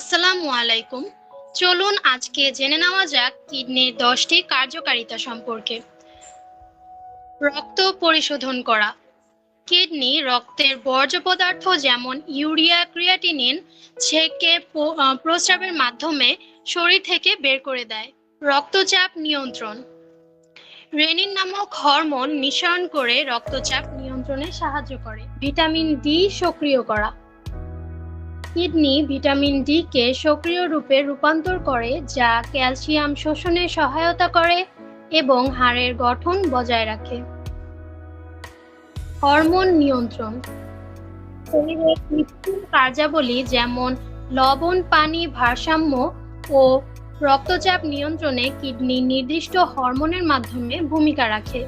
আসসালামু আলাইকুম। চলুন আজকে জেনে নেওয়া যাক কিডনির দশটি কার্যকারিতা সম্পর্কে। রক্ত পরিশোধন করা। কিডনি রক্তের বর্জ্য পদার্থ যেমন ইউরিয়া, ক্রিয়াটিনিন, ছেকে প্রস্রাবের মাধ্যমে শরীর থেকে বের করে দেয়। রক্তচাপ নিয়ন্ত্রণ। রেনিন নামক হরমোন নিঃসরণ করে রক্তচাপ নিয়ন্ত্রণে সাহায্য করে। ভিটামিন ডি সক্রিয় করা। কিডনি, ভিটামিন ডি কে সক্রিয় রূপে রূপান্তর করে, যা ক্যালসিয়াম শোষণে সহায়তা করে এবং হাড়ের গঠন বজায় রাখে। হরমোন নিয়ন্ত্রণ। শরীরের কৃত্রিম কার্যাবলী যেমন লবণ, পানি, ভারসাম্য ও রক্তচাপ নিয়ন্ত্রণে কিডনি নির্দিষ্ট হরমোনের মাধ্যমে ভূমিকা রাখে।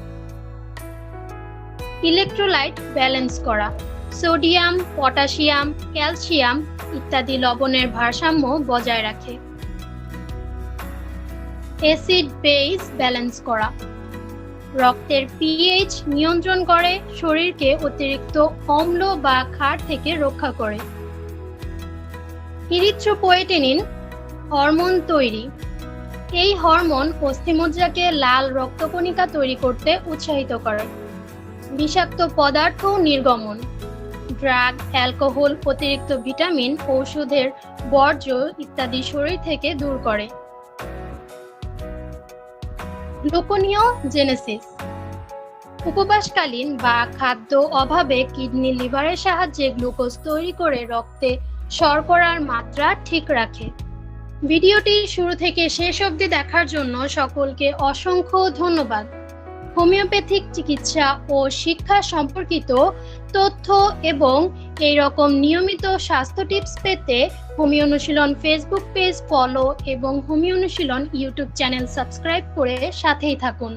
ইলেকট্রোলাইট ব্যালেন্স করা। সোডিয়াম, পটাশিয়াম, ক্যালসিয়াম ইত্যাদি লবণের ভারসাম্য বজায় রাখে। অ্যাসিড বেস ব্যালেন্স করা। রক্তের পিএইচ নিয়ন্ত্রণ করে, শরীরকে অতিরিক্ত অম্ল বা ক্ষার থেকে রক্ষা করে। ইরিথ্রোপোয়েটিনিন হরমোন তৈরি। এই হরমোন অস্থিমজ্জাকে লাল রক্তকণিকা তৈরি করতে উৎসাহিত করে। বিষাক্ত পদার্থ নির্গমন। ড্রাগ, অ্যালকোহল, অতিরিক্ত ভিটামিন, ঔষধের বর্জ্য ইত্যাদি শরীর থেকে দূর করে। গ্লুকোনিও জেনেসিস। উপবাসকালীন বা খাদ্য অভাবে কিডনি লিভারের সাহায্যে গ্লুকোজ তৈরি করে রক্তে শর্করার মাত্রা ঠিক রাখে। ভিডিওটি শুরু থেকে শেষ অবধি দেখার জন্য সকলকে অসংখ্য ধন্যবাদ। হোমিওপ্যাথিক চিকিৎসা ও শিক্ষা সম্পর্কিত তথ্য এবং এই রকম নিয়মিত স্বাস্থ্য টিপস পেতে হোমি অনুশীলন ফেসবুক পেজ ফলো এবং হোমি অনুশীলন ইউটিউব চ্যানেল সাবস্ক্রাইব করে সাথেই থাকুন।